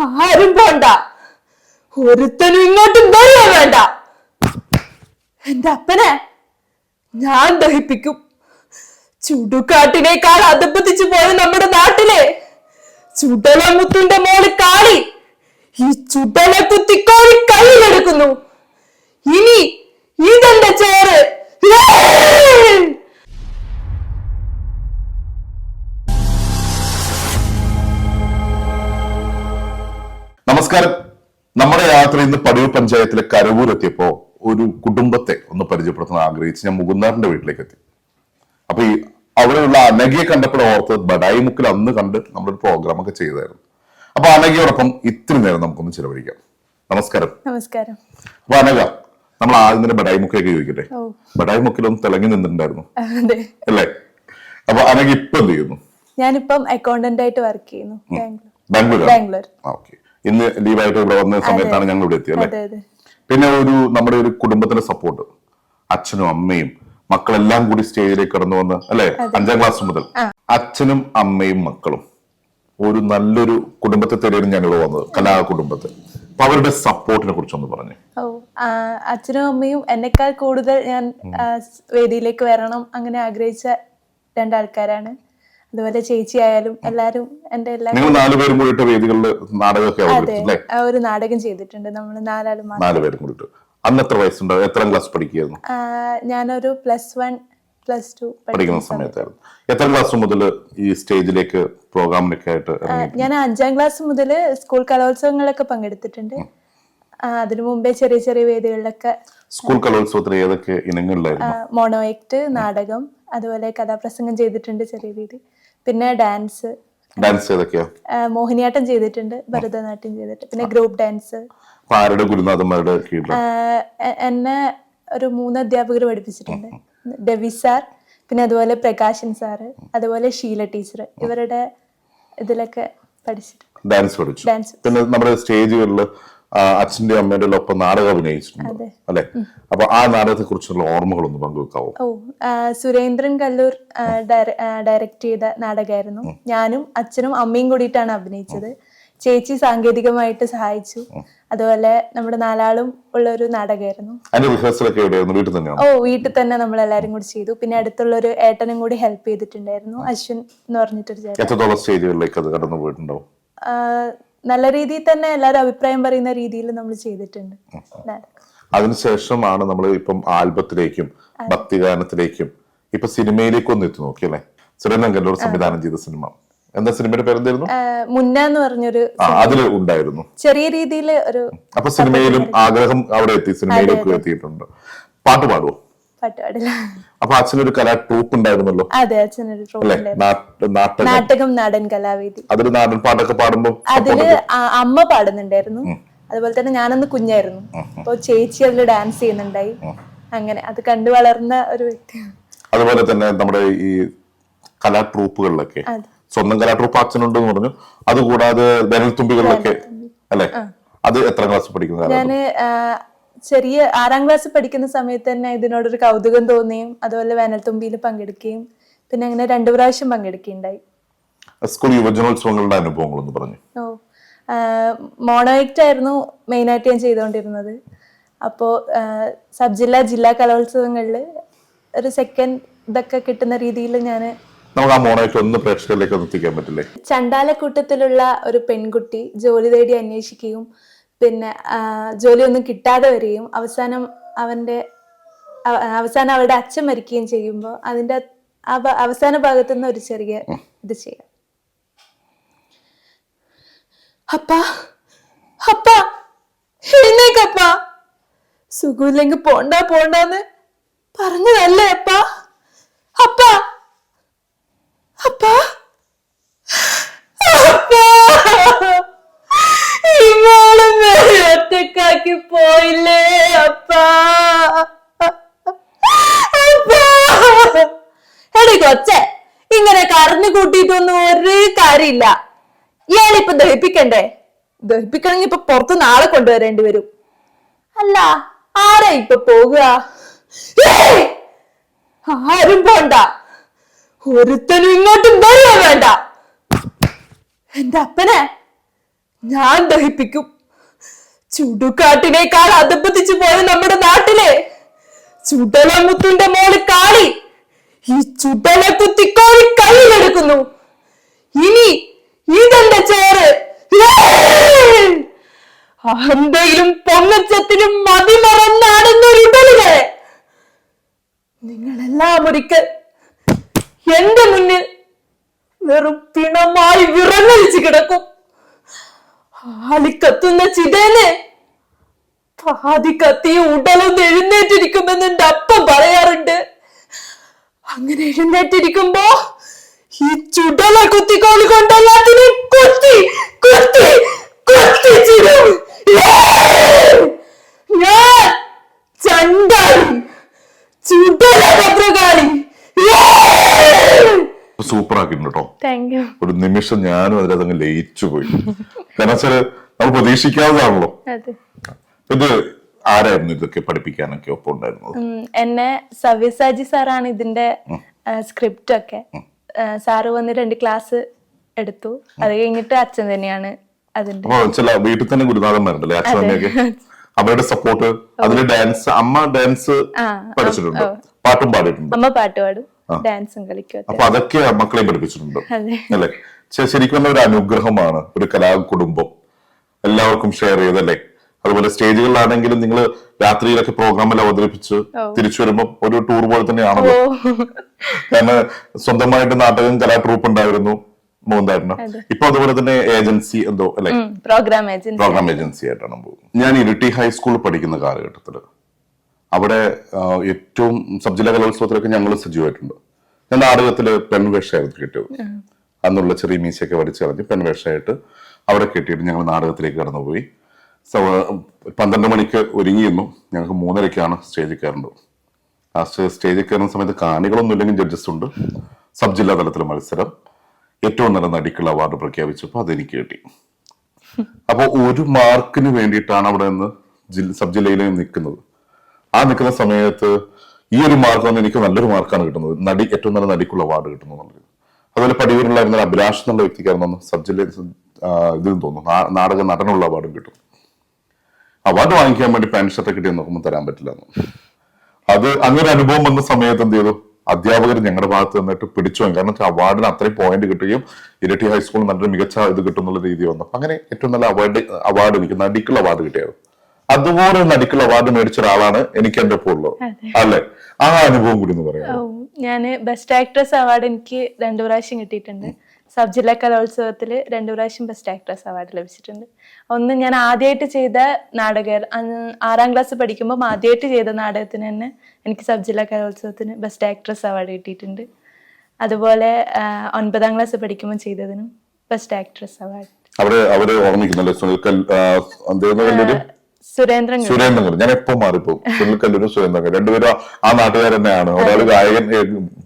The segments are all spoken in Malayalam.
ആരും പോണ്ട. ഒരുത്തനും ഇങ്ങോട്ടും വരിക വേണ്ട. എന്റെ അപ്പനെ ഞാൻ ദഹിപ്പിക്കും. ചുടുകാട്ടിനേക്കാൾ അധപ്പതിച്ചു പോയ നമ്മുടെ നാട്ടിലെ ചുടല ചുടലമുത്തിന്റെ മോൾ കാളി ഈ ചുടല കുത്തിക്കോളി കയ്യിലെടുക്കുന്നു. യാത്ര ഇന്ന് പടിയൂർ പഞ്ചായത്തിലെ കരവൂർ എത്തിയപ്പോ ഒരു കുടുംബത്തെ ഒന്ന് പരിചയപ്പെടുത്താൻ ആഗ്രഹിച്ച് ഞാൻ മുകുന്ദാറിന്റെ വീട്ടിലേക്ക് എത്തി. അപ്പൊ ഈ അവിടെയുള്ള അനഘയെ കണ്ടപ്പോൾ ഓർത്ത് ബഡായി മുക്കിൽ അന്ന് കണ്ട് നമ്മളൊരു പ്രോഗ്രാം ഒക്കെ ചെയ്തായിരുന്നു. അപ്പൊ അനഘയോടൊപ്പം ഇത്തിരി നേരം നമുക്കൊന്ന് ചിലവഴിക്കാം. നമസ്കാരം. നമസ്കാരം. അപ്പൊ അനഘ നമ്മൾ ആദ്യം തന്നെ ബഡായി മുക്കിലേക്ക് ചോദിക്കട്ടെ. ബഡായി മുക്കിലൊന്ന് തിളങ്ങി നിന്നിട്ടുണ്ടായിരുന്നു. അല്ലേ? അപ്പൊ അനഘ ഇപ്പൊ എന്ത് ചെയ്യുന്നു? ഞാനിപ്പം അക്കൗണ്ടന്റ് ആയിട്ട് വർക്ക് ചെയ്യുന്നു. ബാംഗ്ലൂർ. ബാംഗ്ലൂർ. ഓക്കെ. ഇന്ന് ലീവായിട്ട് ഇവിടെ വന്ന സമയത്താണ് ഞങ്ങൾ ഇവിടെ എത്തിയത് അല്ലെ? പിന്നെ ഒരു നമ്മുടെ ഒരു കുടുംബത്തിന്റെ സപ്പോർട്ട് അച്ഛനും അമ്മയും മക്കളെല്ലാം കൂടി സ്റ്റേജിലേക്ക് കടന്നു വന്ന് അല്ലെ? അഞ്ചാം ക്ലാസ് മുതൽ. അച്ഛനും അമ്മയും മക്കളും ഒരു നല്ലൊരു കുടുംബത്തെ തേടിയാണ് ഞങ്ങൾ വന്നത് കലാ കുടുംബത്തെ അപ്പൊ അവരുടെ സപ്പോർട്ടിനെ കുറിച്ചൊന്ന് പറഞ്ഞു. അച്ഛനും അമ്മയും എന്നെക്കാൾ കൂടുതൽ ഞാൻ വേദിയിലേക്ക് വരണം അങ്ങനെ ആഗ്രഹിച്ച രണ്ടാൾക്കാരാണ്. അതുപോലെ ചേച്ചി ആയാലും എല്ലാരും എന്റെ എല്ലാ നിങ്ങൾ നാലുപേരും കൂടിയിട്ട് വേദികളിൽ നാടകമൊക്കെ അല്ലേ ആ, ഒരു നാടകം ചെയ്തിട്ടുണ്ട്. നമ്മൾ നാലാളും മാത്രം. നാലുപേരും കൂടിയിട്ട് അന്ന് എത്ര വയസ്സുണ്ടാവും എത്രാം ക്ലാസ് പഠിക്കുകയായിരുന്നു? ആ, ഞാനൊരു പ്ലസ് വൺ പ്ലസ് ടു പഠിക്കുന്ന സമയത്തായിരുന്നു. എത്രാം ക്ലാസ് മുതൽ ഈ സ്റ്റേജിലേക്ക് പ്രോഗ്രാമിനൊക്കെ ആയിട്ട് ഇറങ്ങി ഞാൻ അഞ്ചാം ക്ലാസ് മുതൽ സ്കൂൾ കലോത്സവങ്ങളിലൊക്കെ പങ്കെടുത്തിട്ടുണ്ട്. ആ, അതിനു മുമ്പേ ചെറിയ ചെറിയ വേദികളിലൊക്കെ. സ്കൂൾ കലോത്സവത്തിൽ ഏതൊക്കെ ഇനങ്ങളിലായിരുന്നു? മോണോയക്ട് നാടകം അതുപോലെ കഥാപ്രസംഗം ചെയ്തിട്ടുണ്ട് ചെറിയ രീതി. പിന്നെ ഡാൻസ്. ഡാൻസ് ഏതൊക്കെയാ? മോഹിനിയാട്ടം ചെയ്തിട്ടുണ്ട് ഭരതനാട്യം ചെയ്തിട്ടുണ്ട് പിന്നെ ഗ്രൂപ്പ് ഡാൻസ്. ആരുടെ ഗുരുനാഥന്മാരുടെ എന്നെ ഒരു മൂന്ന് അധ്യാപകർ പഠിപ്പിച്ചിട്ടുണ്ട്. ഡെവി സാർ പിന്നെ അതുപോലെ പ്രകാശൻ സാറ് അതുപോലെ ഷീല ടീച്ചർ ഇവരുടെ ഇതിലൊക്കെ പഠിച്ചിട്ടുണ്ട്. ഡാൻസ് പഠിച്ചു. ഡാൻസ്. പിന്നെ നമ്മുടെ സ്റ്റേജുകളിൽ അച്ഛന്റെ അമ്മയുടെ ഒപ്പം നാടകം അഭിനയിച്ചിട്ടുണ്ട്. അല്ലെ? അപ്പൊ ആ നാടകത്തെ കുറിച്ചുള്ള ഓർമ്മകളൊന്ന് പങ്കുവെക്കാവോ? ഓ സുരേന്ദ്രൻ കല്ലൂർ ഡയറക്റ്റ് ചെയ്ത നാടകമായിരുന്നു. ഞാനും അച്ഛനും അമ്മയും കൂടിയിട്ടാണ് അഭിനയിച്ചത്. ചേച്ചി സാങ്കേതികമായിട്ട് സഹായിച്ചു. അതുപോലെ നമ്മുടെ നാലാളും ഉള്ള ഒരു നാടകമായിരുന്നു ഓ വീട്ടിൽ തന്നെ നമ്മൾ എല്ലാരും കൂടി ചെയ്തു. പിന്നെ അടുത്തുള്ള ഒരു ഏട്ടനും കൂടി ഹെൽപ്പ് ചെയ്തിട്ടുണ്ടായിരുന്നു. അശ്വിൻ എന്ന് പറഞ്ഞിട്ടൊരു ചേട്ടൻ. എത്രത്തോളം സ്റ്റേജുകളിലേക്ക് അത് കടന്നു പോയിട്ടുണ്ടാവും? നല്ല രീതിയിൽ തന്നെ എല്ലാവരും അഭിപ്രായം പറയുന്ന രീതിയിൽ നമ്മൾ ചെയ്തിട്ടുണ്ട്. അതിനുശേഷമാണ് നമ്മൾ ഇപ്പം ആൽബത്തിലേക്കും ഭക്തിഗാനത്തിലേക്കും ഇപ്പൊ സിനിമയിലേക്കും ഒന്ന് എത്തി നോക്കി അല്ലെ? സുരേന്ദ്രൻ സംവിധാനം ചെയ്ത സിനിമ. എന്താ സിനിമയുടെ പേരെന്തായിരുന്നു? എന്തായിരുന്നു മുന്ന എന്ന് പറഞ്ഞൊരു അതിൽ ഉണ്ടായിരുന്നു. ചെറിയ രീതിയിൽ ഒരു അപ്പൊ സിനിമയിലും ആഗ്രഹം അവിടെ എത്തി സിനിമയിലേക്ക് എത്തിയിട്ടുണ്ട്. പാട്ട് പാടുവോ? പാട്ട് പാടില്ല. അപ്പൊ അച്ഛനൊരു കലാ ട്രൂപ്പ് ഉണ്ടായിരുന്നല്ലോ. അതെ അച്ഛനൊരു നാട്ടകം നാടൻ കലാവേദി. അതിൽ നാടൻ പാട്ടൊക്കെ പാടുമ്പോ അതിൽ അമ്മ പാടുന്നുണ്ടായിരുന്നു. അതുപോലെ തന്നെ ഞാനന്ന് കുഞ്ഞായിരുന്നു. അപ്പൊ ചേച്ചി അതിൽ ഡാൻസ് ചെയ്യുന്നുണ്ടായി. അങ്ങനെ അത് കണ്ടു വളർന്ന ഒരു വ്യക്തിയാണ്. അതുപോലെ തന്നെ നമ്മുടെ ഈ കലാ ട്രൂപ്പുകളിലൊക്കെ. സ്വന്തം കലാ ട്രൂപ്പ് അച്ഛനുണ്ട് പറഞ്ഞു. അതുകൂടാതെ അല്ലെ? അത് എത്ര ക്ലാസ് പഠിക്കുന്ന ഞാൻ ചെറിയ ആറാം ക്ലാസ് പഠിക്കുന്ന സമയത്ത് തന്നെ ഇതിനോടൊരു കൗതുകം തോന്നുകയും അതുപോലെ വേനൽത്തുമ്പിയിൽ പങ്കെടുക്കുകയും പിന്നെ അങ്ങനെ രണ്ടു പ്രാവശ്യം പങ്കെടുക്കുകയുണ്ടായി. സ്കൂൾ യുവജനോത്സവങ്ങളുടെ അനുഭവങ്ങളൊന്ന് പറഞ്ഞു? ഓ. മോണോയിക്റ്റ് ആയിരുന്നു മെയിനായിട്ട് ഞാൻ ചെയ്തുകൊണ്ടിരുന്നത്. അപ്പോൾ സബ് ജില്ലാ ജില്ലാ കലോത്സവങ്ങളിൽ ഒരു സെക്കൻഡ് ഇതൊക്കെ കിട്ടുന്ന രീതിയിൽ ഞാൻ നമുക്ക് ആ മോണായിട്ട് ഒന്ന് പ്രേക്ഷകരിലേക്ക് എത്തിക്കാൻ പറ്റില്ലേ? ചണ്ടാലക്കൂട്ടത്തിലുള്ള ഒരു പെൺകുട്ടി ജോലി തേടി അന്വേഷിക്കുകയും പിന്നെ ജോലിയൊന്നും കിട്ടാതെ വരികയും അവസാനം അവന്റെ അവസാനം അവരുടെ അച്ഛൻ മരിക്കുകയും ചെയ്യുമ്പോൾ അതിന്റെ ആ അവസാന ഭാഗത്തു നിന്ന് ഒരു ചെറിയ ഇത് ചെയ്യാം. അപ്പാ അപ്പാ എഴുന്നേക്കപ്പാ സുഖമില്ലെങ്കിൽ പോണ്ട പോണ്ടാന്ന് പറഞ്ഞതല്ലേ അപ്പാ? അപ്പാ അപ്പാ ഒറ്റക്കാക്കി പോയില്ലേ അപ്പാ? എടി കൊച്ചെ ഇങ്ങനെ കറന്നു കൂട്ടിയിട്ടൊന്നും ഒരു കാര്യമില്ല. ഇയാളിപ്പൊ ദഹിപ്പിക്കണ്ടേ? ദഹിപ്പിക്കണമെങ്കിൽ ഇപ്പൊ പുറത്ത് നാളെ കൊണ്ടുവരേണ്ടി വരും. അല്ല ആരാ ഇപ്പൊ പോകുക! ആരും പോണ്ട. ഒരുത്തനും ഇങ്ങോട്ടും വരിക വേണ്ട. എന്റെ അപ്പനെ ഞാൻ ദഹിപ്പിക്കും. ചുടുകാട്ടിനേക്കാൾ അധപ്പതിച്ചു പോയ നമ്മുടെ നാട്ടിലെ ചുടലമുത്തിന്റെ മോൾ കാളി ഈ ചുടല കുത്തിക്കോളി കയ്യിലെടുക്കുന്നു ഇനി അഹന്തയിലും പൊങ്ങച്ചത്തിലും മതിമറന്നാടുന്നൊരുടലുകളെ നിങ്ങളെല്ലാം ഒരിക്കൽ എന്റെ മുന്നിൽ വെറും പിണമായി വിറങ്ങലിച്ച് കിടക്കും. ആലിക്കത്തുന്ന ചിതേനെ പാതി കത്തിയ ഉടലൊന്ന് എഴുന്നേറ്റിരിക്കുമെന്ന് എന്റെ അപ്പ പറയാറുണ്ട്. അങ്ങനെ എഴുന്നേറ്റിരിക്കുമ്പോ ഈ ചുടല കുത്തിക്കോളി കൊണ്ടല്ലാത്തിനെ കുത്തി കുത്തി കുത്തി ഏയ്! ഞാൻ ചണ്ടാളി ചുടല ഭദ്രകാളി സൂപ്പർ ആക്കിയിട്ടുണ്ട് കേട്ടോ. താങ്ക് യു ഒരു നിമിഷം ഞാനും അതിലത് അങ്ങ് ലയിച്ചു പോയി. കാരണം വെച്ചാൽ നമ്മൾ പ്രതീക്ഷിക്കാത്തതാണല്ലോ അതെ. ഇത് ആരായിരുന്നു ഇതൊക്കെ പഠിപ്പിക്കാനൊക്കെ ഒപ്പം ഉണ്ടായിരുന്നത്? എന്നെ സവ്യസാജി സാറാണ് ഇതിന്റെ സ്ക്രിപ്റ്റ് ഒക്കെ. സാറ് വന്ന് രണ്ട് ക്ലാസ് എടുത്തു. അത് കഴിഞ്ഞിട്ട് അച്ഛൻ തന്നെയാണ് അപ്പൊ ചില വീട്ടിൽ തന്നെ ഗുരുനാഥന്മാരുണ്ടല്ലേ അച്ഛനൊക്കെ അവരുടെ സപ്പോർട്ട് അതിൽ ഡാൻസ് അമ്മ ഡാൻസ് പഠിച്ചിട്ടുണ്ട്. പാട്ടും പാടിയിട്ടുണ്ട്. അമ്മ പാട്ട് പാടും ഡാൻസും കളിക്കും. അപ്പൊ അതൊക്കെ മക്കളെ പഠിപ്പിച്ചിട്ടുണ്ട്. അല്ലെ? ശരിക്കും ഒരു അനുഗ്രഹമാണ് ഒരു കലാ കുടുംബം എല്ലാവർക്കും ഷെയർ ചെയ്തല്ലേ അതുപോലെ സ്റ്റേജുകളിലാണെങ്കിലും നിങ്ങൾ രാത്രിയിലൊക്കെ പ്രോഗ്രാമിൽ അവതരിപ്പിച്ച് തിരിച്ചു വരുമ്പോ ഒരു ടൂർ പോലെ തന്നെയാണല്ലോ. കാരണം സ്വന്തമായിട്ട് നാടകം കലാ ട്രൂപ്പ് ഉണ്ടായിരുന്നു. മോഹൻദാറിന് ഇപ്പൊ അതുപോലെ തന്നെ ഏജൻസി എന്തോ അല്ലെ? പ്രോഗ്രാം ഏജൻസി പ്രോഗ്രാം ഏജൻസി ആയിട്ടാണ് പോകുന്നത്. ഞാൻ ഇരിട്ടി ഹൈസ്കൂളിൽ പഠിക്കുന്ന കാലഘട്ടത്തിൽ അവിടെ ഏറ്റവും സബ് ജില്ലാ കലോത്സവത്തിലൊക്കെ ഞങ്ങൾ സജീവമായിട്ടുണ്ട്. ഞാൻ നാടകത്തിൽ പെൺവേഷമായിരുന്നു കിട്ടിയത്. അന്നുള്ള ചെറിയ മീശയൊക്കെ വരച്ച് കളഞ്ഞ് പെൺവേഷമായിട്ട് അവിടെ കെട്ടിയിട്ട് ഞങ്ങൾ നാടകത്തിലേക്ക് കടന്നുപോയി. പന്ത്രണ്ട് മണിക്ക് ഒരുങ്ങിയിരുന്നു. ഞങ്ങൾക്ക് മൂന്നരയ്ക്കാണ് സ്റ്റേജിൽ കയറേണ്ടത്. ആ സ്റ്റേജിൽ കയറുന്ന സമയത്ത് കാണികളൊന്നും ഇല്ലെങ്കിൽ ജഡ്ജസ് ഉണ്ട്. സബ് ജില്ലാ തലത്തിലെ മത്സരം. ഏറ്റവും നല്ല നടിക്കുള്ള അവാർഡ് പ്രഖ്യാപിച്ചപ്പോൾ അതെനിക്ക് കിട്ടി. അപ്പൊ ഒരു മാർക്കിന് വേണ്ടിയിട്ടാണ് അവിടെ നിന്ന് സബ് ജില്ലയിൽ നിൽക്കുന്നത്. ആ നിൽക്കുന്ന സമയത്ത് ഈ ഒരു മാർക്ക് വന്ന് എനിക്ക് നല്ലൊരു മാർക്കാണ് കിട്ടുന്നത്. നടി ഏറ്റവും നല്ല നടിക്കുള്ള അവാർഡ് കിട്ടുന്നു അതുപോലെ പടിയൂരിലായിരുന്ന അഭിലാഷ് എന്നുള്ള വ്യക്തിക്കായിരുന്നു സബ് ജില്ല ഇതിൽ തോന്നുന്നു. നാടക നടനുള്ള അവാർഡും കിട്ടും. അവാർഡ് വാങ്ങിക്കാൻ വേണ്ടി പാൻ ഷർട്ട് കിട്ടിയ നോക്കുമ്പോൾ തരാൻ പറ്റില്ല. അത് അങ്ങനെ അനുഭവം വന്ന സമയത്ത് എന്ത് ചെയ്തു? അധ്യാപകർ ഞങ്ങളുടെ ഭാഗത്ത് നിന്നിട്ട് പിടിച്ചു. കാരണം വെച്ചാൽ അവാർഡിന് അത്രയും പോയിന്റ് കിട്ടുകയും ഇരട്ടി ഹൈസ്കൂൾ നല്ലൊരു മികച്ച ഇത് കിട്ടുന്നുള്ള രീതി വന്നു. അപ്പൊ അങ്ങനെ ഏറ്റവും നല്ല അവാർഡ് അവാർഡ് എനിക്ക് നടിക്കുള്ള അവാർഡ് കിട്ടിയത്. അതുപോലെ നടിക്കുള്ള അവാർഡ് മേടിച്ച ഒരാളാണ് എനിക്ക് എന്റെ ഒപ്പം ഉള്ളത്. അല്ലെ? ആ അനുഭവം കൂടി എന്ന് പറയാം ഞാൻ ബെസ്റ്റ് ആക്ട്രസ് അവാർഡ് എനിക്ക് രണ്ടു പ്രാവശ്യം കിട്ടിയിട്ടുണ്ട്. സബ് ജില്ലാ കലോത്സവത്തിൽ രണ്ടു പ്രാവശ്യം ബെസ്റ്റ് ആക്ട്രസ് അവാർഡ് ലഭിച്ചിട്ടുണ്ട്. ഒന്ന് ഞാൻ ആദ്യമായിട്ട് ചെയ്ത നാടക ആറാം ക്ലാസ് പഠിക്കുമ്പോൾ ആദ്യമായിട്ട് ചെയ്ത നാടകത്തിന് തന്നെ എനിക്ക് സബ് ജില്ലാ കലോത്സവത്തിന് ബെസ്റ്റ് ആക്ട്രസ് അവാർഡ് കിട്ടിയിട്ടുണ്ട്. അതുപോലെ ഒൻപതാം ക്ലാസ് പഠിക്കുമ്പോൾ ചെയ്തതിനും ബെസ്റ്റ് ആക്ട്രസ് അവാർഡ് അവിടെ അവർ ഓർമ്മിക്കുന്നല്ലോ സുനിൽ കല്ലൂര്? സുരേന്ദ്രൻ സുരേന്ദ്രൻ ഞാൻ എപ്പോ മാറിപ്പോകും സുനിൽ കല്ലൂരും സുരേന്ദ്രൻ രണ്ടുപേരും ആ നാട്ടുകാർ തന്നെയാണ്. ഒരാൾ ഗായകൻ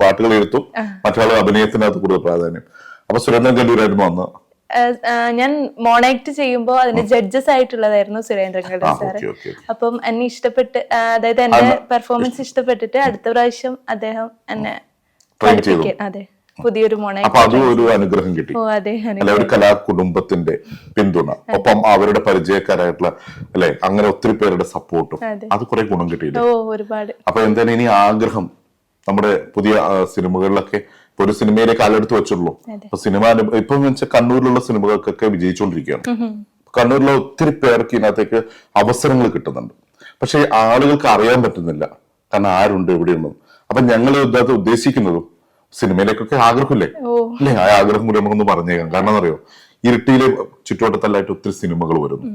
പാട്ടുകൾ എഴുത്തും മറ്റൊരാൾ അഭിനയത്തിനകത്ത് കൂടുതൽ പ്രാധാന്യം. അപ്പൊ സുരേന്ദ്രൻ കല്ലൂരായിരുന്നു അന്ന് ഞാൻ മോണാക്ട് ചെയ്യുമ്പോൾ അതിന്റെ ജഡ്ജസ് ആയിട്ടുള്ളതായിരുന്നു സുരേന്ദ്രൻ കല്ലൂർ സാറ്. അപ്പം എന്നെ ഇഷ്ടപ്പെട്ട് അതായത് എന്റെ പെർഫോമൻസ് ഇഷ്ടപ്പെട്ടിട്ട് അടുത്ത പ്രാവശ്യം അദ്ദേഹം എന്നെ അതെ പുതിയൊരു അപ്പൊ അതും ഒരു അനുഗ്രഹം കിട്ടി. അല്ലെ ഒരു കലാ കുടുംബത്തിന്റെ പിന്തുണ ഒപ്പം അവരുടെ പരിചയക്കാരായിട്ടുള്ള അല്ലെ അങ്ങനെ ഒത്തിരി പേരുടെ സപ്പോർട്ടും. അത്. കുറെ ഗുണം കിട്ടിയിട്ടുണ്ട്. അപ്പൊ എന്തായാലും ഇനി ആഗ്രഹം? നമ്മുടെ പുതിയ സിനിമകളിലൊക്കെ ഇപ്പൊ ഒരു സിനിമയിലെ കാലെടുത്ത് വെച്ചുള്ളൂ അപ്പൊ സിനിമ ഇപ്പൊ കണ്ണൂരിലുള്ള സിനിമകൾക്കൊക്കെ വിജയിച്ചുകൊണ്ടിരിക്കുകയാണ് കണ്ണൂരിലെ ഒത്തിരി പേർക്ക് ഇതിനകത്തേക്ക് അവസരങ്ങൾ കിട്ടുന്നുണ്ട്. പക്ഷെ ആളുകൾക്ക് അറിയാൻ പറ്റുന്നില്ല. കാരണം ആരുണ്ട് എവിടെയുണ്ടെന്ന് അപ്പൊ ഞങ്ങൾ ഇതിനകത്ത് ഉദ്ദേശിക്കുന്നതും സിനിമയിലേക്കൊക്കെ ആഗ്രഹമില്ലേ? അല്ലെ അല്ലേ? ആ ആഗ്രഹം കൂടി നമുക്കൊന്ന് പറഞ്ഞേക്കാം. കാരണം അറിയോ? ഇരിട്ടിയിലെ ചുറ്റുവട്ടത്തല്ലായിട്ട് ഒത്തിരി സിനിമകൾ വരുന്നു.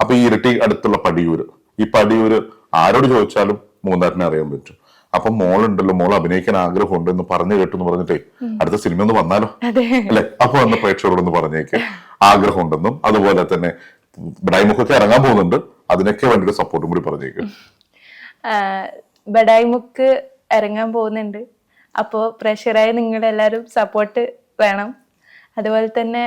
അപ്പൊ ഈ ഇരിട്ടി അടുത്തുള്ള പടിയൂര്. ഈ പടിയൂര് ആരോട് ചോദിച്ചാലും മൂന്നാറിനെ അറിയാൻ പറ്റും. അപ്പൊ മോളുണ്ടല്ലോ മോൾ അഭിനയിക്കാൻ ആഗ്രഹമുണ്ട് എന്ന് പറഞ്ഞു കേട്ടു എന്ന് പറഞ്ഞിട്ടേ അടുത്ത സിനിമ ഒന്ന് വന്നാലോ? അല്ലെ? അപ്പൊ അന്ന് പ്രേക്ഷകരോടൊന്ന് പറഞ്ഞേക്ക്. ആഗ്രഹമുണ്ടെന്നും അതുപോലെ തന്നെ ബഡായിമുഖൊക്കെ ഇറങ്ങാൻ പോകുന്നുണ്ട്. അതിനൊക്കെ വേണ്ടിയിട്ട് സപ്പോർട്ടും കൂടി പറഞ്ഞേക്ക്. ബഡായിമുക്ക് ബഡായി മുക്ക് ഇറങ്ങാൻ പോകുന്നുണ്ട്. അപ്പോൾ പ്രഷറായി നിങ്ങളെല്ലാരും സപ്പോർട്ട് വേണം. അതുപോലെ തന്നെ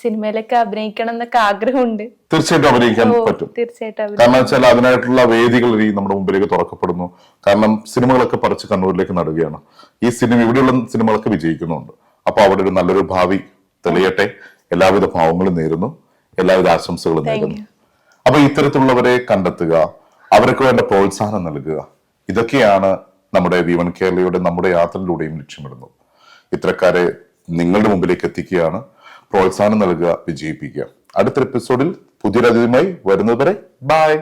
സിനിമയിലൊക്കെ അഭിനയിക്കണം എന്നൊക്കെ ആഗ്രഹമുണ്ട്. തീർച്ചയായിട്ടും അഭിനയിക്കാൻ പറ്റും. തീർച്ചയായിട്ടും കാരണം വെച്ചാൽ അതിനായിട്ടുള്ള വേദികൾ ഈ നമ്മുടെ മുമ്പിലേക്ക് തുറക്കപ്പെടുന്നു. കാരണം സിനിമകളൊക്കെ പറിച്ച് കണ്ണൂരിലേക്ക് നടുകയാണ്. ഈ സിനിമ ഇവിടെയുള്ള സിനിമകളൊക്കെ വിജയിക്കുന്നുണ്ട്. അപ്പൊ അവിടെ ഒരു നല്ലൊരു ഭാവി തെളിയട്ടെ. എല്ലാവിധ ഭാവങ്ങളും നേരുന്നു. എല്ലാവിധ ആശംസകളും നേരുന്നു. അപ്പൊ ഇത്തരത്തിലുള്ളവരെ കണ്ടെത്തുക അവർക്ക് വേണ്ട പ്രോത്സാഹനം നൽകുക ഇതൊക്കെയാണ് നമ്മുടെ വി വൺ കേരളയുടെ നമ്മുടെ യാത്രയിലൂടെയും ലക്ഷ്യമിടുന്നത്. ഇത്തരക്കാരെ നിങ്ങളുടെ മുമ്പിലേക്ക് എത്തിക്കുകയാണ്. പ്രോത്സാഹനം നൽകുക വിജയിപ്പിക്കുക. അടുത്ത എപ്പിസോഡിൽ പുതിയൊരു അതിഥിയുമായി വരുന്നതുവരെ ബൈ